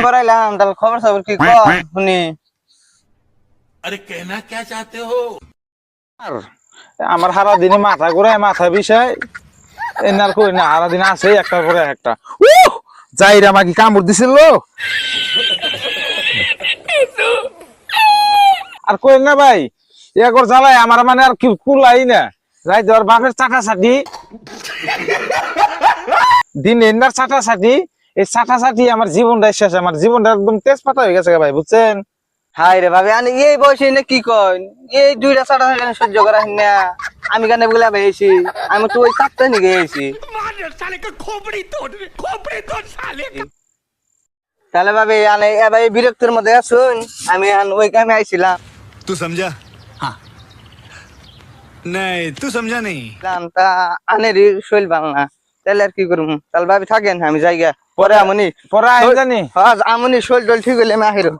বড়াইলাম তাল খবর সবর কি শুনি। আরে কেনা কে চাতে হো? আমার হারা দিনে মাথা ঘুরায় মাথা বিষয়। এনার কই না হারা দিন আছে একটা করে একটা। উহ! যাইরা আমাকে কামড় দিছিল আর কই না ভাই এগর জ্বালায় আমার মানে আর কি কুলাই না। যাই দর বাপের চাটা চাটি। দিন এনার চাটা চাটি। এই চাটা চাটি আমার জীবনটা শেষ আমার জীবনটা একদম তেজপাতা হয়ে গেছে ভাই বুঝছেন হাই রে ভাবি আনি এই বয়সে না কি কয় এই দুইটা চাটা কেন সহ্য করা হয় না আমি কেন বলে পেয়েছি আমি তো ওই চারটা নিয়ে গেছি তাহলে ভাবি আনে এবার এই বিরক্তির মধ্যে আসুন আমি আন ওই কামে আইছিলাম तू समझा हाँ नहीं तू समझा नहीं তা আনেরই শৈল বাংলা তাহলে আর কি করব? তাহলে ভাবি থাকেন আমি জায়গা পরে আমনি পরে হ্যাঁ আমনি শৈল টল ঠিক হলে আমি আহিরো